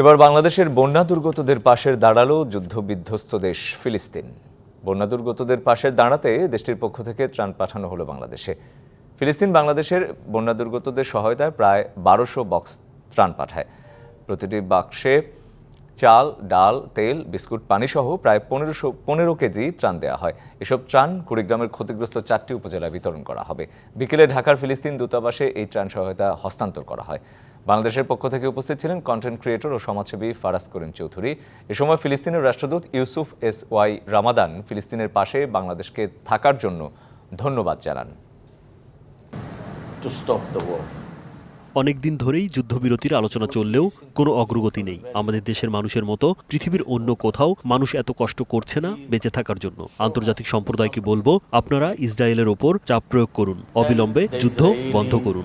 এবার বাংলাদেশের বন্যা দুর্গতদের পাশের দাঁড়াল যুদ্ধবিধ্বস্ত দেশ ফিলিস্তিন। বন্যা দুর্গতদের পাশে দাঁড়াতে দেশটির পক্ষ থেকে ত্রাণ পাঠানো হলো বাংলাদেশে। ফিলিস্তিন বাংলাদেশের বন্যা দুর্গতদের সহায়তায় প্রায় বারোশো বক্স ত্রাণ পাঠায়। প্রতিটি বাক্সে চাল, ডাল, তেল, বিস্কুট, পানিসহ প্রায় পনেরোশো, পনেরো কেজি ত্রাণ দেওয়া হয়। এসব ত্রাণ কুড়িগ্রামের ক্ষতিগ্রস্ত চারটি উপজেলায় বিতরণ করা হবে। বিকেলে ঢাকার ফিলিস্তিন দূতাবাসে এই ত্রাণ সহায়তা হস্তান্তর করা হয়। বাংলাদেশের পক্ষ থেকে উপস্থিত ছিলেন কন্টেন্ট ক্রিয়েটর ও সমাজসেবী ফারাজ করিম চৌধুরী। এ সময় ফিলিস্তিনের রাষ্ট্রদূত ইউসুফ এস ওয়াই রামাদান ফিলিস্তিনের পাশে বাংলাদেশকে থাকার জন্য ধন্যবাদ জানান. অনেকদিন ধরেই যুদ্ধবিরতির আলোচনা চললেও কোনো অগ্রগতি নেই। আমাদের দেশের মানুষের মতো পৃথিবীর অন্য কোথাও মানুষ এত কষ্ট করছে না বেঁচে থাকার জন্য। আন্তর্জাতিক সম্প্রদায়কে বলব আপনারা ইসরায়েলের ওপর চাপ প্রয়োগ করুন। অবিলম্বে যুদ্ধ বন্ধ করুন.